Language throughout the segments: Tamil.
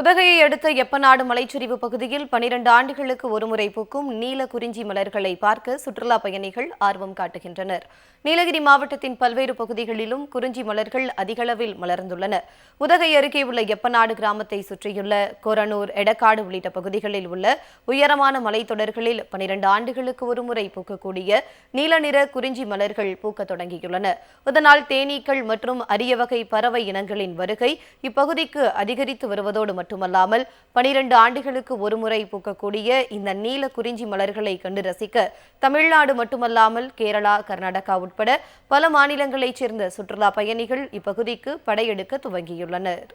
உதகையை அடுத்த எப்பநாடு மலைச்சரிவு பகுதியில் பனிரெண்டு ஆண்டுகளுக்கு ஒருமுறை பூக்கும் நீல குறிஞ்சி மலர்களை பார்க்க சுற்றுலா பயணிகள் ஆர்வம் காட்டுகின்றனர். நீலகிரி மாவட்டத்தின் பல்வேறு பகுதிகளிலும் குறிஞ்சி மலர்கள் அதிகளவில் மலர்ந்துள்ளன. உதகை அருகே உள்ள எப்பநாடு கிராமத்தை சுற்றியுள்ள கொரனூர் எடக்காடு உள்ளிட்ட பகுதிகளில் உள்ள உயரமான மலைத்தொடர்களில் பனிரெண்டு ஆண்டுகளுக்கு ஒருமுறை பூக்கக்கூடிய நீல நிற குறிஞ்சி மலர்கள் பூக்க தொடங்கியுள்ளன. இதனால் தேனீக்கள் மற்றும் அரிய வகை பறவை இனங்களின் வருகை இப்பகுதிக்கு அதிகரித்து வருவதோடு மட்டுமல்லாமல் பனிரெண்டு ஆண்டுகளுக்கு ஒருமுறை பூக்கக்கூடிய இந்த நீல குறிஞ்சி மலர்களை கண்டு ரசிக்க தமிழ்நாடு மட்டுமல்லாமல் கேரளா கர்நாடகா உட்பட பல மாநிலங்களைச் சேர்ந்த சுற்றுலா பயணிகள் இப்பகுதிக்கு படையெடுக்க துவங்கியுள்ளனர்.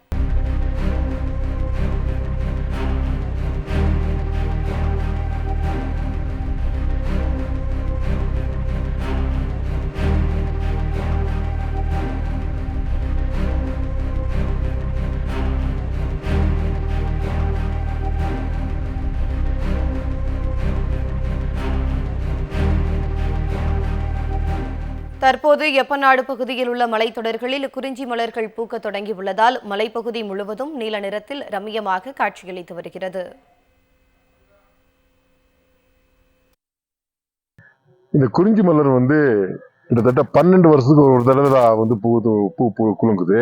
தற்போது எப்பநாடு பகுதியில் உள்ள மலைத்தொடர்களில் குறிஞ்சி மலர்கள் பூக்க தொடங்கியுள்ளதால் மலைப்பகுதி முழுவதும் நீல நிறத்தில் ரம்மியமாக காட்சியளித்து வருகிறது. இந்த குறிஞ்சி மலர் வந்து கிட்டத்தட்ட பன்னெண்டு வருஷத்துக்கு ஒரு தடவை தான் வந்து பூ பூ பூ குலுங்குது.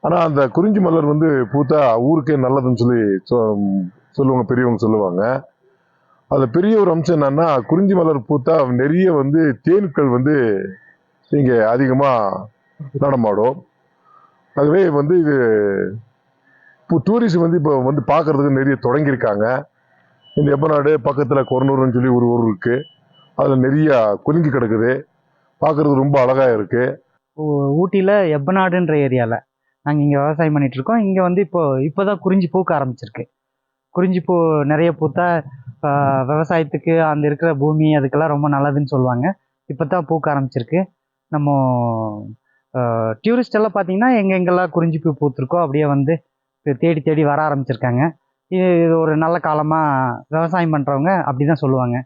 ஆனால் அந்த குறிஞ்சி மலர் வந்து பூத்தா ஊருக்கே நல்லதுன்னு சொல்லி சொ- சொல்லுவாங்க பெரியவங்க சொல்லுவாங்க. அதில் பெரிய ஒரு அம்சம் என்னன்னா குறிஞ்சி மலர் பூத்தா நிறைய வந்து தேன்கள் வந்து இங்கே அதிகமாக நடமாடும். அதுவே வந்து இது இப்போ டூரிஸ்ட் வந்து இப்போ வந்து பார்க்கறதுக்கு நிறைய தொடங்கியிருக்காங்க. இந்த எப்பநாடு பக்கத்தில் கொரனூர்னு சொல்லி ஒரு ஊர் இருக்குது அதில் நிறைய குலுங்கி கிடக்குது. பார்க்குறதுக்கு ரொம்ப அழகாக இருக்குது ஊட்டியில் எப்பநாடுன்ற ஏரியாவில் நாங்கள் இங்கே விவசாயம் பண்ணிகிட்டு இருக்கோம். இங்கே வந்து இப்போ இப்போ தான் குறிஞ்சி பூக்க ஆரம்பிச்சிருக்கு. குறிஞ்சி பூ நிறைய பூத்தா விவசாயத்துக்கு அந்த இருக்கிற பூமி அதுக்கெல்லாம் ரொம்ப நல்லதுன்னு சொல்லுவாங்க. இப்போ தான் பூக்க ஆரம்பிச்சிருக்கு. நம்ம டியூரிஸ்ட் எல்லாம் பார்த்தீங்கன்னா எங்கெங்கெல்லாம் குறிஞ்சி பூ பூத்துருக்கோ அப்படியே வந்து தேடி தேடி வர ஆரம்பிச்சிருக்காங்க. இது இது ஒரு நல்ல காலமாக விவசாயம் பண்ணுறவங்க அப்படி தான் சொல்லுவாங்க.